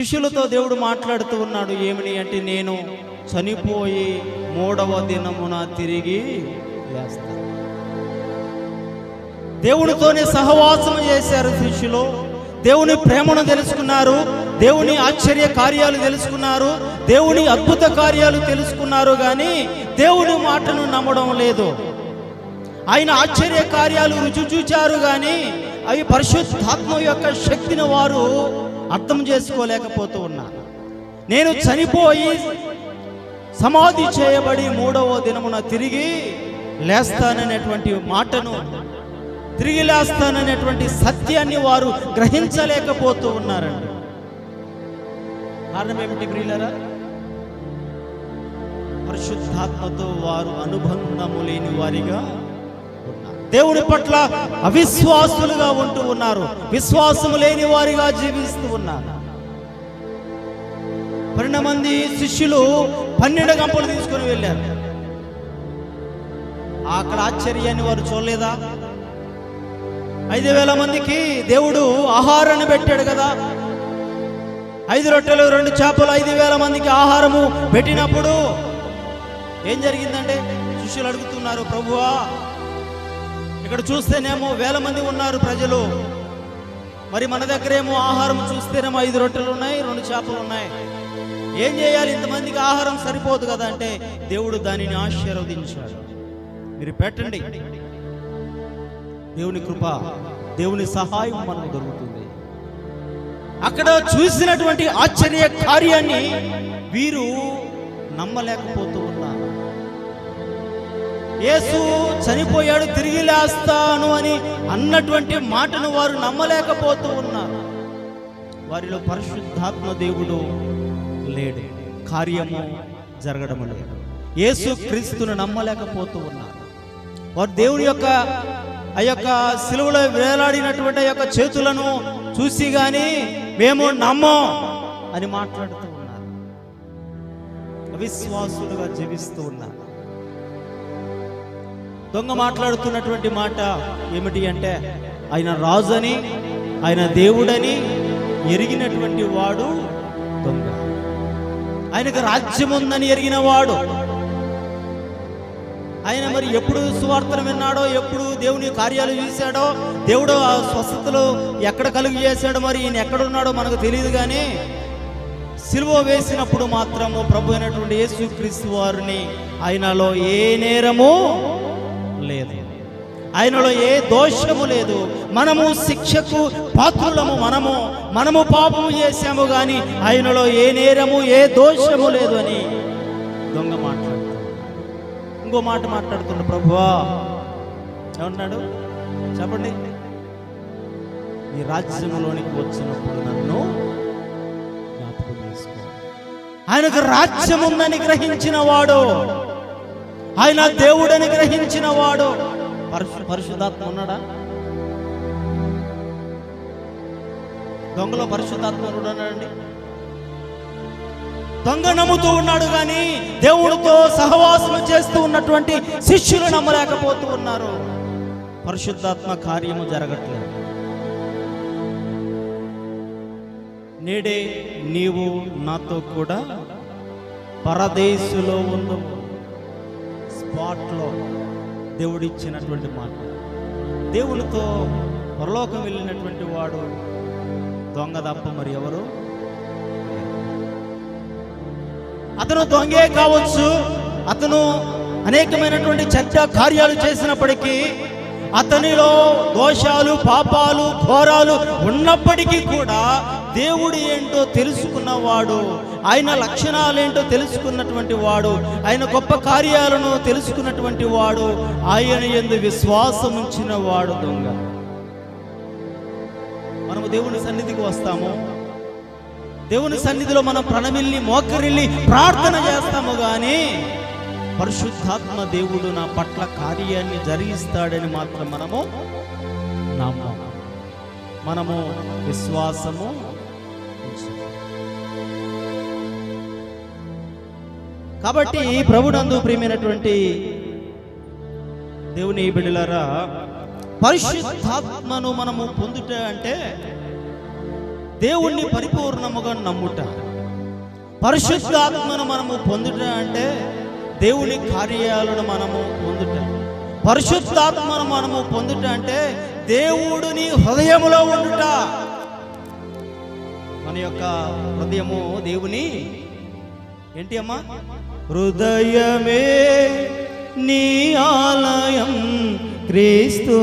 శిష్యులతో దేవుడు మాట్లాడుతూ ఉన్నాడు ఏమని అంటే నేను చనిపోయి మూడవ దినమున తిరిగి వేస్తాను దేవునితోనే సహవాసం చేశారు శిష్యులు. దేవుని ప్రేమను తెలుసుకున్నారు దేవుని ఆశ్చర్య కార్యాలు తెలుసుకున్నారు దేవుని అద్భుత కార్యాలు తెలుసుకున్నారు కానీ దేవుని మాటను నమ్మడం లేదు. ఆయన ఆశ్చర్య కార్యాలు రుచి చూచారు కానీ అవి పరిశుద్ధాత్మ యొక్క శక్తిని వారు అర్థం చేసుకోలేకపోతూ ఉన్నాను నేను చనిపోయి సమాధి చేయబడి మూడవ దినమున తిరిగి లేస్తాననేటువంటి మాటను తిరిగి లేస్తాననేటువంటి సత్యాన్ని వారు గ్రహించలేకపోతూ ఉన్నారండి. కారణం ఏమిటి ప్రియులరా? పరిశుద్ధాత్మతో వారు అనుబంధము లేని వారిగా ఉన్నారు. దేవుని పట్ల అవిశ్వాసులుగా ఉంటూ ఉన్నారు. విశ్వాసము లేని వారిగా జీవిస్తూ ఉన్నారు. పన్నెండు మంది శిష్యులు పన్నెండు గంపలు తీసుకొని వెళ్ళారు. అక్కడ ఆశ్చర్యాన్ని వారు చూడలేదా? ఐదు వేల మందికి దేవుడు ఆహారాన్ని పెట్టాడు కదా. ఐదు రొట్టెలు రెండు చేపలు ఐదు వేల మందికి ఆహారము పెట్టినప్పుడు ఏం జరిగిందంటే శిష్యులు అడుగుతున్నారు ప్రభువా ఇక్కడ చూస్తేనేమో వేల మంది ఉన్నారు ప్రజలు. మరి మన దగ్గరేమో ఆహారం చూస్తేనేమో ఐదు రొట్టెలు ఉన్నాయి రెండు చేపలు ఉన్నాయి. ఏం చేయాలి? ఇంతమందికి ఆహారం సరిపోదు కదా అంటే దేవుడు దానిని ఆశీర్వదించాడు. మీరు పెట్టండి. దేవుని కృప దేవుని సహాయం మనకు దొరుకుతుంది. అక్కడ చూసినటువంటి ఆశ్చర్య కార్యాన్ని వీరు నమ్మలేకపోతూ యేసు చనిపోయాడు తిరిగి లేస్తాను అని అన్నటువంటి మాటను వారు నమ్మలేకపోతూ ఉన్నారు. వారిలో పరిశుద్ధాత్మ దేవుడు లేడు. కార్యము జరగడం లేదు. యేసు క్రీస్తును నమ్మలేకపోతూ ఉన్నారు. వారు దేవుని యొక్క ఆ యొక్క సిలువలో వేలాడినటువంటి ఆ యొక్క చేతులను చూసి గాని మేము నమ్మం అని మాట్లాడుతూ ఉన్నారు. అవిశ్వాసులుగా జీవిస్తూ ఉన్నారు. దొంగ మాట్లాడుతున్నటువంటి మాట ఏమిటి అంటే ఆయన రాజని ఆయన దేవుడని ఎరిగినటువంటి వాడు దొంగ. ఆయనకు రాజ్యం ఉందని ఎరిగిన వాడు. ఆయన మరి ఎప్పుడు సువార్తను విన్నాడో ఎప్పుడు దేవుని కార్యాలు చూశాడో దేవుడు ఆ స్వస్థతలు ఎక్కడ కలుగు చేశాడో మరి ఈయన ఎక్కడున్నాడో మనకు తెలియదు కానీ సిలువ వేసినప్పుడు మాత్రము ప్రభు అయినటువంటి యేసుక్రీస్తు వారిని ఆయనలో ఏ నేరము లేదు. ఆయనలో ఏ దోషము లేదు. మనము శిక్షకు పాత్రులము మనము. మనము పాపము చేశాము కానీ ఆయనలో ఏ నేరము ఏ దోషము లేదు అని దొంగ మాట్లాడుతాడు ఇంకో మాట మాట్లాడుతున్న ప్రభువా. ఏమన్నాడు చెప్పండి. ఈ రాజ్యంలోనికి వచ్చినప్పుడు నన్ను జ్ఞాపకం చేసుకో. ఆయనకు రాజ్యం ఉందని గ్రహించిన వాడు ఆయన దేవుడని గ్రహించిన వాడు పరిశు పరిశుద్ధాత్మ ఉన్నాడా? దొంగలో పరిశుద్ధాత్మ ఉన్నాడండి దొంగ నమ్ముతూ ఉన్నాడు కానీ దేవుడితో సహవాసం చేస్తూ ఉన్నటువంటి శిష్యులు నమ్మలేకపోతూ ఉన్నారు. పరిశుద్ధాత్మ కార్యము జరగట్లేదు. నేడే నీవు నాతో కూడా పరదేశులో ఉండు. స్పాట్లో దేవుడిచ్చినటువంటి మాట. దేవునితో పరలోకం వెళ్ళినటువంటి వాడు దొంగ తప్ప మరి ఎవరు? అతను దొంగే కావచ్చు. అతను అనేకమైనటువంటి చర్చ కార్యాలు చేసినప్పటికీ అతనిలో దోషాలు పాపాలు ఘోరాలు ఉన్నప్పటికీ కూడా దేవుడు ఏంటో తెలుసుకున్నవాడు ఆయన లక్షణాలేంటో తెలుసుకున్నటువంటి వాడు ఆయన గొప్ప కార్యాలను తెలుసుకున్నటువంటి వాడు ఆయన ఎందు విశ్వాసం ఉంచిన వాడు దొంగ. మనము దేవుని సన్నిధికి వస్తాము. దేవుని సన్నిధిలో మనం ప్రణమిల్లి మోకరిల్లి ప్రార్థన చేస్తాము కానీ పరిశుద్ధాత్మ దేవుడు నా పట్ల కార్యాన్ని జరిగిస్తాడని మాత్రం మనము నమ్మం మనము విశ్వాసము కాబట్టి ప్రభునందు ప్రియమైనటువంటి దేవుని బిడ్డలారా పరిశుద్ధాత్మను మనము పొందుట అంటే దేవుణ్ణి పరిపూర్ణముగా నమ్ముట. పరిశుద్ధాత్మను మనము పొందుట అంటే దేవుని కార్యాలను మనము పొందుట. పరిశుద్ధాత్మను మనము పొందుట అంటే దేవుడిని హృదయములో ఉండుట. మన యొక్క హృదయము దేవుని ఏంటి అమ్మా? హృదయమే నీ ఆలయం క్రీస్తు